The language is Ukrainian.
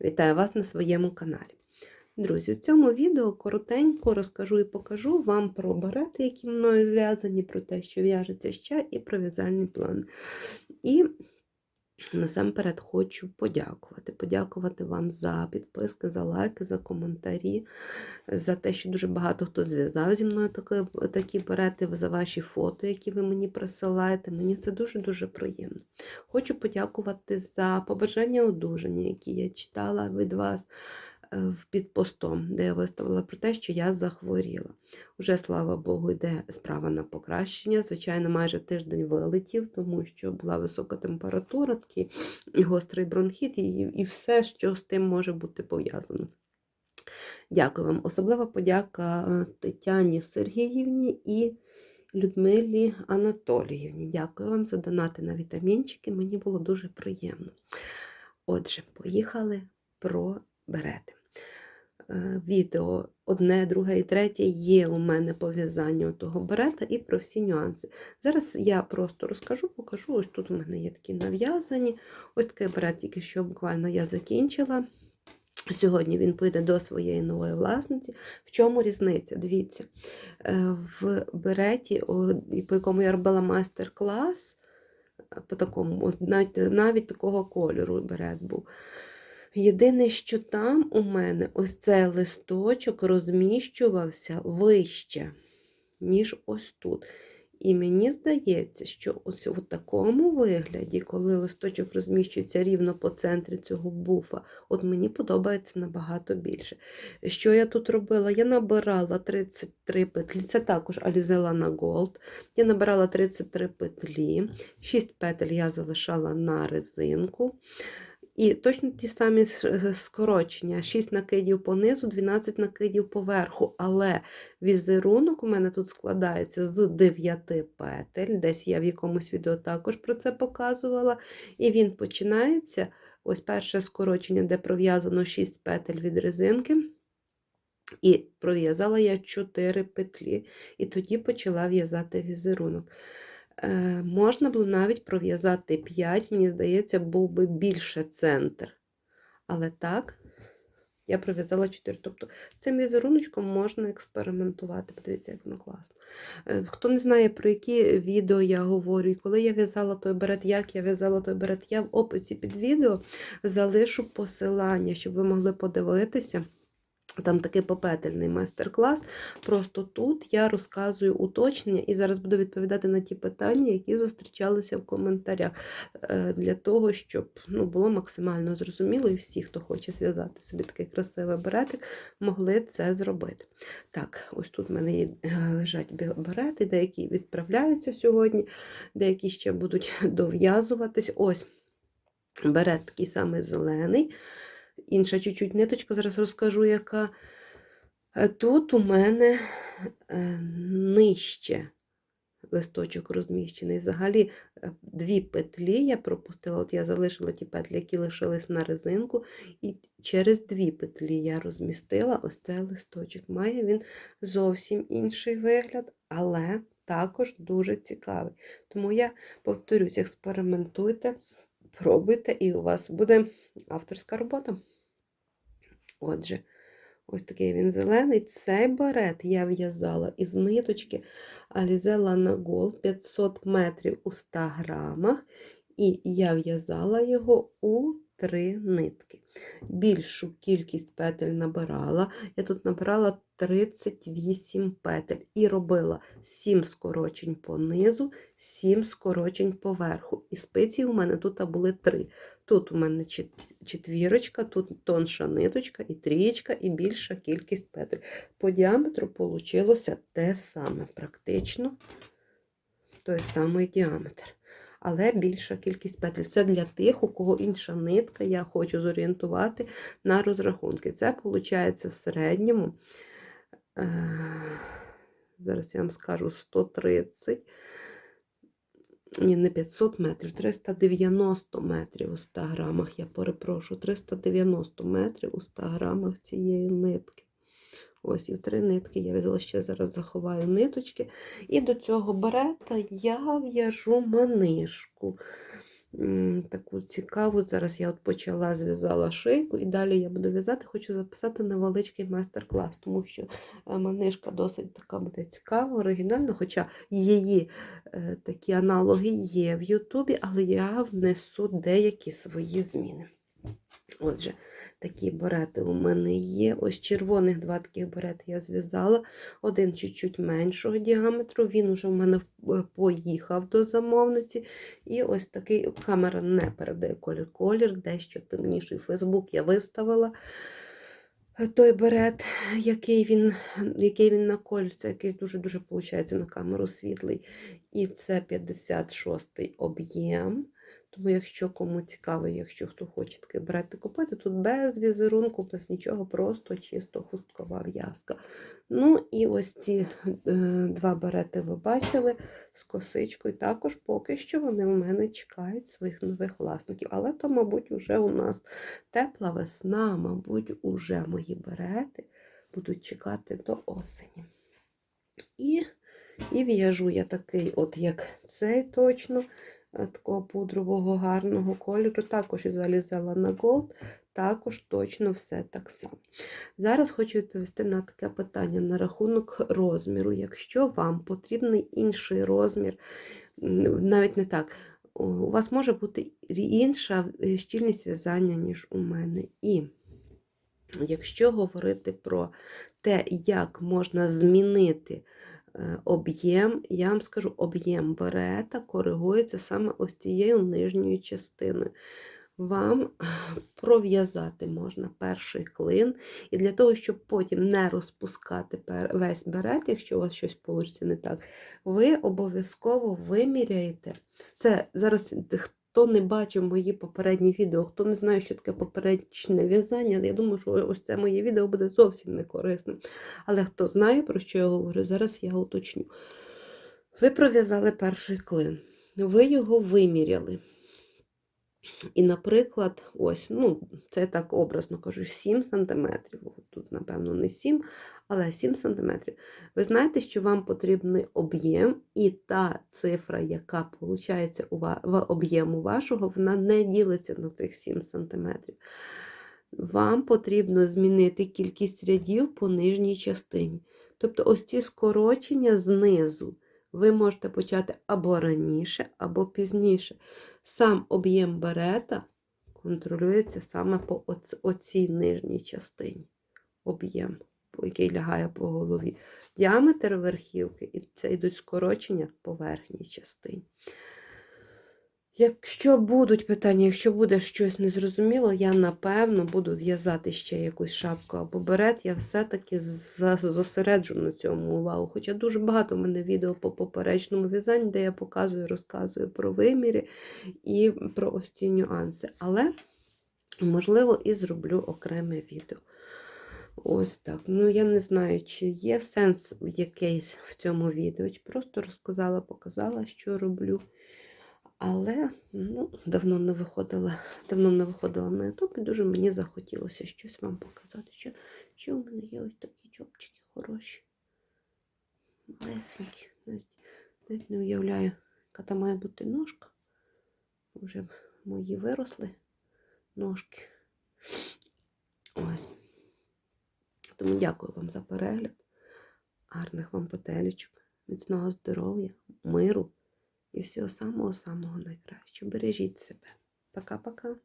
Вітаю вас на своєму каналі. Друзі, у цьому відео коротенько розкажу і покажу вам про барети, які мною зв'язані, про те, що в'яжеться ще, і про в'язальні плани. І насамперед хочу подякувати. Подякувати вам за підписки, за лайки, за коментарі, за те, що дуже багато хто зв'язав зі мною такі, такі берети, за ваші фото, які ви мені присилаєте. Мені це дуже-дуже приємно. Хочу подякувати за побажання одужання, які я читала від вас під постом, де я виставила про те, що я захворіла. Уже, слава Богу, йде справа на покращення. Звичайно, майже тиждень вилетів, тому що була висока температура, такий гострий бронхіт, і, і все, що з тим може бути пов'язано. Дякую вам. Особлива подяка Тетяні Сергіївні і Людмилі Анатоліївні. Дякую вам за донати на вітамінчики. Мені було дуже приємно. Отже, поїхали про берети. Відео одне, друге і третє є у мене по в'язанню того берета і про всі нюанси. Зараз я просто розкажу, покажу. Ось тут у мене є такі нав'язані. Ось такий берет, тільки що буквально я закінчила. Сьогодні він піде до своєї нової власниці. В чому різниця? Дивіться, в береті, по якому я робила майстер-клас, по такому, навіть, навіть такого кольору берет був. Єдине, що там у мене ось цей листочок розміщувався вище, ніж ось тут. І мені здається, що ось у такому вигляді, коли листочок розміщується рівно по центрі цього буфа, от мені подобається набагато більше. Що я тут робила? Я набирала 33 петлі, це також Alizella на Gold. Я набирала 33 петлі, 6 петель я залишала на резинку. І точно ті самі скорочення: 6 накидів понизу, 12 накидів поверху. Але візерунок у мене тут складається з 9 петель. Десь я в якомусь відео також про це показувала. І він починається ось перше скорочення, де пров'язано 6 петель від резинки. І пров'язала я 4 петлі. І тоді почала в'язати візерунок. Е, можна було навіть пров'язати 5, мені здається, був би більше центр. Але так, я пров'язала 4. Тобто цим візеруночком можна експериментувати. Подивіться, як воно класно. Е, хто не знає, про які відео я говорю, і коли я в'язала той берет, як я в'язала той берет, я в описі під відео залишу посилання, щоб ви могли подивитися. Там такий попетельний майстер-клас. Просто тут я розказую уточнення і зараз буду відповідати на ті питання, які зустрічалися в коментарях, е, для того, щоб ну, було максимально зрозуміло, і всі, хто хоче зв'язати собі такий красивий беретик, могли це зробити. Так, ось тут в мене е, лежать берети, деякі відправляються сьогодні, деякі ще будуть дов'язуватись. Ось берет такий самий зелений інша чуть-чуть ниточка, зараз розкажу, яка. Е, тут у мене е, нижче листочок розміщений. Взагалі е, дві петлі я пропустила, от я залишила ті петлі, які лишились на резинку, і через дві петлі я розмістила ось цей листочок. Має він зовсім інший вигляд, але також дуже цікавий. Тому я повторюсь, експериментуйте, пробуйте, і у вас буде авторська робота. Отже, ось такий він зелений. Цей барет я в'язала із ниточки Alizella на Gold 500 метрів у 100 грамах, і я в'язала його у три нитки. Більшу кількість петель набирала. Я тут набирала 38 петель і робила 7 скорочень по низу, 7 скорочень поверху. І спиці у мене тут були 3. Тут у мене четвірочка, тут тонша ниточка, і трієчка, і більша кількість петель. По діаметру вийшло те саме, практично той самий діаметр. Але більша кількість петель. Це для тих, у кого інша нитка, я хочу зорієнтувати на розрахунки. Це виходить в середньому, е, зараз я вам скажу 130 ні, не 500 метрів, 390 метрів у 100 грамах, я перепрошую, 390 метрів у 100 грамах цієї нитки. Ось і в три нитки я взяла ще зараз заховаю ниточки. І до цього берета я в'яжу манишку. таку цікаву. Зараз я от почала зв'язала шийку, і далі я буду в'язати, хочу записати невеличкий майстер-клас, тому що е, манишка досить така буде цікава, оригінальна, хоча її е, такі аналоги є в Ютубі, але я внесу деякі свої зміни. Отже, такі берети у мене є. Ось червоних два таких берети я зв'язала. Один чуть-чуть меншого діаметру. Він уже в мене е, поїхав до замовниці. І ось такий камера не передає колір. Колір дещо темніший. Фейсбук я виставила. е, Той берет, який він, який він на колір, це якийсь дуже-дуже, виходить, на камеру світлий. І це 56-й об'єм. Тому, якщо кому цікаво, якщо хто хоче такий берети купити, тут без візерунку, без нічого, просто чисто хусткова в'язка. Ну і ось ці е, два берети ви бачили з косичкою. Також поки що вони у мене чекають своїх нових власників. Але то, мабуть, вже у нас тепла весна, мабуть, уже мої берети будуть чекати до осені. І, і в'яжу я такий, от як цей точно такого пудрового гарного кольору. Також і залізала на голд, також точно все так само. Зараз хочу відповісти на таке питання на рахунок розміру. Якщо вам потрібний інший розмір, навіть не так, у вас може бути інша е, щільність в'язання, ніж у мене. І якщо говорити про те, як можна змінити е, об'єм, я вам скажу, об'єм берета коригується саме ось цією нижньою частиною. Вам пров'язати можна перший клин, і для того, щоб потім не розпускати весь берет, якщо у вас щось вийде не так, ви обов'язково виміряєте. Це зараз хто не бачив мої попередні відео, хто не знає, що таке попереднє в'язання, я думаю, що ось це моє відео буде зовсім не корисним. Але хто знає, про що я говорю, зараз я уточню. Ви пров'язали перший клин, ви його виміряли. І, наприклад, ось, ну, це я так образно кажу, 7 см. Тут, напевно, не 7, але 7 см. Ви знаєте, що вам потрібний об'єм, і та цифра, яка виходить в об'єму вашого, вона не ділиться на цих 7 см. Вам потрібно змінити кількість рядів по нижній частині. Тобто, ось ці скорочення знизу ви можете почати або раніше, або пізніше. Сам об'єм берета контролюється саме по оц- оцій нижній частині. Об'єм, який лягає по голові. Діаметр верхівки, і це йдуть скорочення по верхній частині. Якщо будуть питання, якщо буде щось незрозуміло, я напевно буду в'язати ще якусь шапку або берет. Я все-таки зосереджу на цьому увагу. Хоча дуже багато в мене відео по поперечному в'язанню, де я показую, розказую про виміри і про ось ці нюанси. Але, можливо, і зроблю окреме відео. Ось так. Ну, я не знаю, чи є сенс якийсь в цьому відео. Просто розказала, показала, що роблю. Але ну, давно не виходила, давно не виходила на YouTube, і дуже мені захотілося щось вам показати. Що, що у мене є ось такі чопчики хороші. Малесенькі. Навіть, навіть не уявляю, яка там має бути ножка. Вже мої виросли ножки. Ось. Тому дякую вам за перегляд. Гарних вам петелечок, міцного здоров'я, миру і всього самого-самого найкращого. Бережіть себе. Пока-пока.